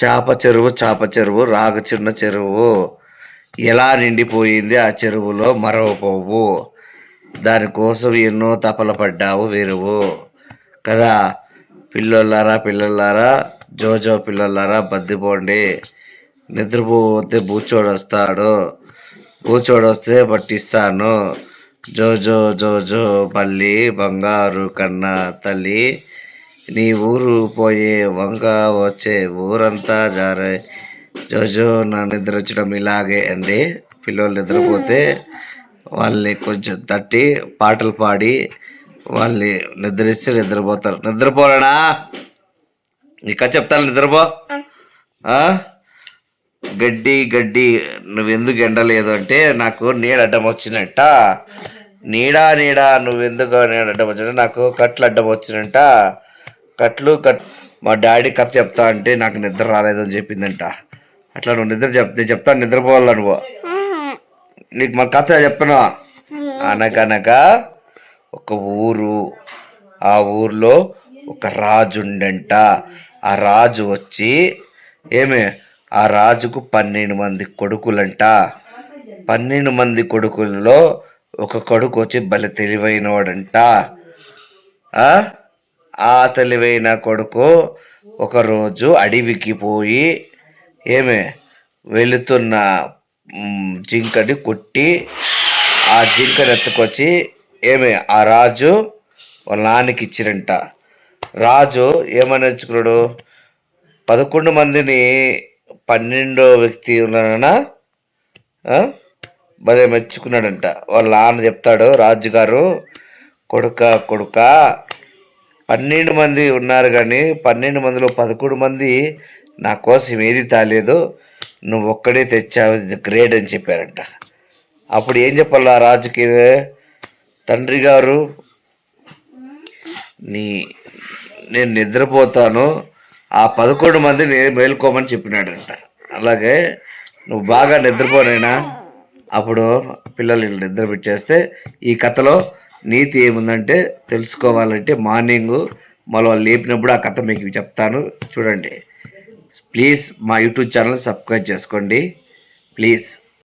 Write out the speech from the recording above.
చేప చెరువు చేప చెరువు రాగ చిన్న చెరువు. ఎలా నిండిపోయింది ఆ చెరువులో మరవపోవు దానికోసం ఎన్నో తపల పడ్డావు వీరువు. కదా పిల్లలారా పిల్లలారా జోజో పిల్లలారా బద్దిపోండి నిద్రపోతే బూచోడొస్తాడు. వస్తాడు పట్టిస్తాను. జోజో జోజో పల్లి బంగారు కన్నా తల్లి నీ ఊరు పోయే వంక వచ్చే ఊరంతా జారే. జోజో నా నిద్ర వచ్చడం ఇలాగే అండి. పిల్లలు నిద్రపోతే వాళ్ళని కొంచెం తట్టి పాటలు పాడి వాళ్ళని నిద్రిస్తే నిద్రపోతారు. నిద్రపోరాడా? ఇంకా చెప్తాను నిద్రపో? గడ్డి గడ్డి నువ్వెందుకు ఎండలేదు అంటే నాకు నీడ అడ్డం వచ్చినట్ట. నీడా నీడా నువ్వెందుకు నీడ అడ్డం వచ్చినట్ట? నాకు కట్లు అడ్డం వచ్చినట్ట. కట్లు కట్ మా డాడీ కథ చెప్తా అంటే నాకు నిద్ర రాలేదని చెప్పిందంట. అట్లా నువ్వు నిద్ర చెప్తే చెప్తాను నిద్రపోవాలి నువ్వు? నీకు మా కథ చెప్పను? అనగనగా ఒక ఊరు ఆ ఊర్లో ఒక రాజు ఉండంట. ఆ రాజు వచ్చి ఏమే? ఆ రాజుకు పన్నెండు మంది కొడుకులంట. పన్నెండు మంది కొడుకుల్లో ఒక కొడుకు వచ్చి భలే తెలివైనవాడంట. ఆ? తెలివైన కొడుకు ఒకరోజు అడవికి పోయి ఏమే వెళుతున్న జింకని కొట్టి ఆ జింకని ఎత్తుకొచ్చి ఏమే ఆ రాజు వాళ్ళ నాన్నకి ఇచ్చిరంట. రాజు ఏమని ఎంచుకున్నాడు పదకొండు మందిని పన్నెండో వ్యక్తి ఉన్నానా భలే మెచ్చుకున్నాడంట. వాళ్ళ నాన్న చెప్తాడు రాజుగారు కొడుక కొడుక పన్నెండు మంది ఉన్నారు కానీ పన్నెండు మందిలో పదకొండు మంది నా కోసం ఏది తాలేదు నువ్వు ఒక్కడే తెచ్చావు గ్రేడ్ అని చెప్పారంట. అప్పుడు ఏం చెప్పాలి ఆ రాజుకి? తండ్రి గారు నీ నేను నిద్రపోతాను ఆ పదకొండు మందిని మేల్కోమని చెప్పినాడంట. అలాగే నువ్వు బాగా నిద్రపోనైనా అప్పుడు పిల్లలు నిద్ర పెట్టేస్తే ఈ కథలో నీతి ఏముందంటే తెలుసుకోవాలంటే మార్నింగ్ మళ్ళీ వాళ్ళు లేపినప్పుడు ఆ కథ మీకు చెప్తాను. చూడండి. ప్లీజ్ మా యూట్యూబ్ ఛానల్ సబ్స్క్రైబ్ చేసుకోండి. ప్లీజ్.